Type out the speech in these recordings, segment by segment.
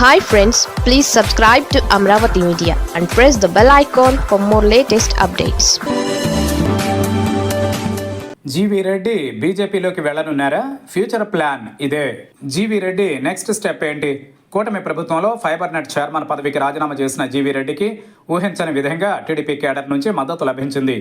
Hi friends please subscribe to Amaravati media and press the bell icon for more latest updates G V Reddy బీజేపీలోకి వెళ్ళనున్నారా? Future plan ఇదే. G V Reddy next step ఏంటి? కూటమి ప్రభుత్వంలో fibre net chairman పదవికి రాజీనామా చేసిన GV రెడ్డికి ఊహించని విధంగా టీడీపీ కేడర్ నుంచి మద్దతు లభించింది.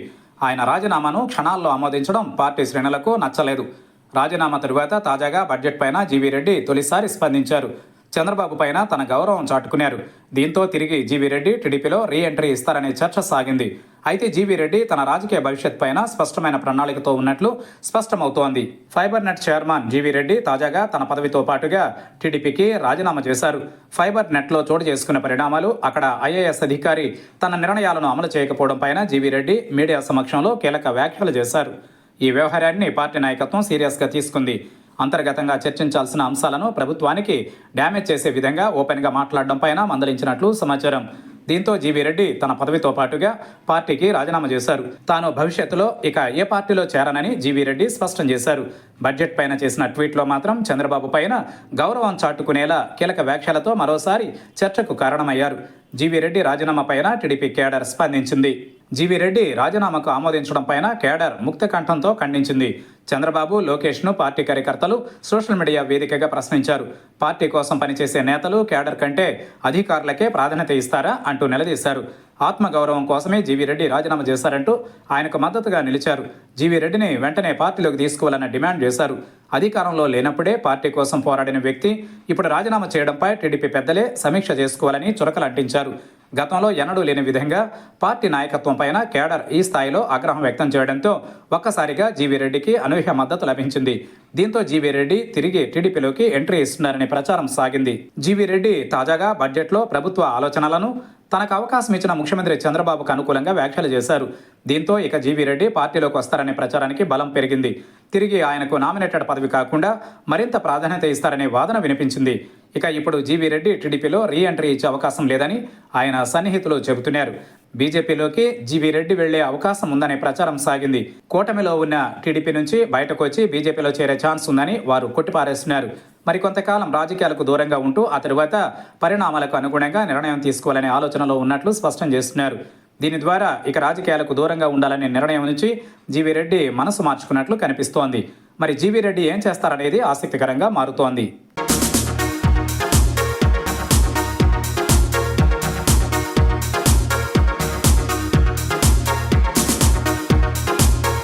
ఆయన రాజీనామాను క్షణాల్లో ఆమోదించడం పార్టీ శ్రేణులకు నచ్చలేదు. రాజీనామా తరువాత తాజాగా బడ్జెట్ పైన జీవీ రెడ్డి తొలిసారి స్పందించారు. చంద్రబాబు పైన తన గౌరవం చాటుకున్నారు. దీంతో తిరిగి జీవీ రెడ్డి టీడీపీలో రీ ఎంట్రీ ఇస్తారనే చర్చ సాగింది. అయితే జీవీ రెడ్డి తన రాజకీయ భవిష్యత్ పైన స్పష్టమైన ప్రణాళికతో ఉన్నట్లు స్పష్టమవుతోంది. Fibre net chairman G V Reddy తాజాగా తన పదవితో పాటుగా టీడీపీకి రాజీనామా చేశారు. ఫైబర్ నెట్లో చోటు చేసుకున్న పరిణామాలు అక్కడ ఐఏఎస్ అధికారి తన నిర్ణయాలను అమలు చేయకపోవడం పైన జీవీ రెడ్డి మీడియా సమక్షంలో కీలక వ్యాఖ్యలు చేశారు. ఈ వ్యవహారాన్ని పార్టీ నాయకత్వం సీరియస్గా తీసుకుంది. అంతర్గతంగా చర్చించాల్సిన అంశాలను ప్రభుత్వానికి డ్యామేజ్ చేసే విధంగా ఓపెన్గా మాట్లాడడం పైన మందలించినట్లు సమాచారం. దీంతో జీవీ రెడ్డి తన పదవితో పాటుగా పార్టీకి రాజీనామా చేశారు. తాను భవిష్యత్తులో ఇక ఏ పార్టీలో చేరనని జీవీ రెడ్డి స్పష్టం చేశారు. బడ్జెట్ పైన చేసిన ట్వీట్లో మాత్రం చంద్రబాబు పైన గౌరవం చాటుకునేలా కీలక వ్యాఖ్యలతో మరోసారి చర్చకు కారణమయ్యారు. జీవీ రెడ్డి రాజీనామా పైన టీడీపీ కేడర్ స్పందించింది. జీవి రెడ్డి రాజీనామాకు ఆమోదించడం పైన కేడర్ ముక్త కంఠంతో ఖండించింది. చంద్రబాబు లోకేష్ను పార్టీ కార్యకర్తలు సోషల్ మీడియా వేదికగా ప్రశ్నించారు. పార్టీ కోసం పనిచేసే నేతలు కేడర్ కంటే అధికారులకే ప్రాధాన్యత ఇస్తారా అంటూ నిలదీశారు. ఆత్మగౌరవం కోసమే జీవీరెడ్డి రాజీనామా చేశారంటూ ఆయనకు మద్దతుగా నిలిచారు. జీవీరెడ్డిని వెంటనే పార్టీలోకి తీసుకోవాలని డిమాండ్ చేశారు. అధికారంలో లేనప్పుడే పార్టీ కోసం పోరాడిన వ్యక్తి ఇప్పుడు రాజీనామా చేయడంపై టీడీపీ పెద్దలే సమీక్ష చేసుకోవాలని చురకలు అంటించారు గతంలో ఎన్నడూ లేని విధంగా పార్టీ నాయకత్వం పైన కేడర్ ఈ స్థాయిలో ఆగ్రహం వ్యక్తం చేయడంతో ఒక్కసారిగా జీవీ రెడ్డికి అనూహ్య మద్దతు లభించింది. దీంతో జీవీ రెడ్డి తిరిగి టీడీపీలోకి ఎంట్రీ ఇస్తున్నారనే ప్రచారం సాగింది. జీవీ రెడ్డి తాజాగా బడ్జెట్లో ప్రభుత్వ ఆలోచనలను తనకు అవకాశం ఇచ్చిన ముఖ్యమంత్రి చంద్రబాబుకు అనుకూలంగా వ్యాఖ్యలు చేశారు. దీంతో ఇక జీవీ రెడ్డి పార్టీలోకి వస్తారనే ప్రచారానికి బలం పెరిగింది. తిరిగి ఆయనకు నామినేటెడ్ పదవి కాకుండా మరింత ప్రాధాన్యత ఇస్తారనే వాదన వినిపించింది. ఇక ఇప్పుడు జీవీ రెడ్డి టీడీపీలో రీ ఎంట్రీ ఇచ్చే అవకాశం లేదని ఆయన సన్నిహితులు చెబుతున్నారు. బీజేపీలోకి జీవీ రెడ్డి వెళ్ళే అవకాశం ఉందనే ప్రచారం సాగింది. కూటమిలో ఉన్న టీడీపీ నుంచి బయటకు వచ్చి బీజేపీలో చేరే ఛాన్స్ ఉందని వారు కొట్టిపారేస్తున్నారు. మరి కొంతకాలం రాజకీయాలకు దూరంగా ఉంటూ ఆ తరువాత పరిణామాలకు అనుగుణంగా నిర్ణయం తీసుకోవాలనే ఆలోచనలో ఉన్నట్లు స్పష్టం చేస్తున్నారు. దీని ద్వారా ఇక రాజకీయాలకు దూరంగా ఉండాలనే నిర్ణయం నుంచి జీవీ రెడ్డి మనసు మార్చుకున్నట్లు కనిపిస్తోంది. మరి జీవీ రెడ్డి ఏం చేస్తారనేది ఆసక్తికరంగా మారుతోంది.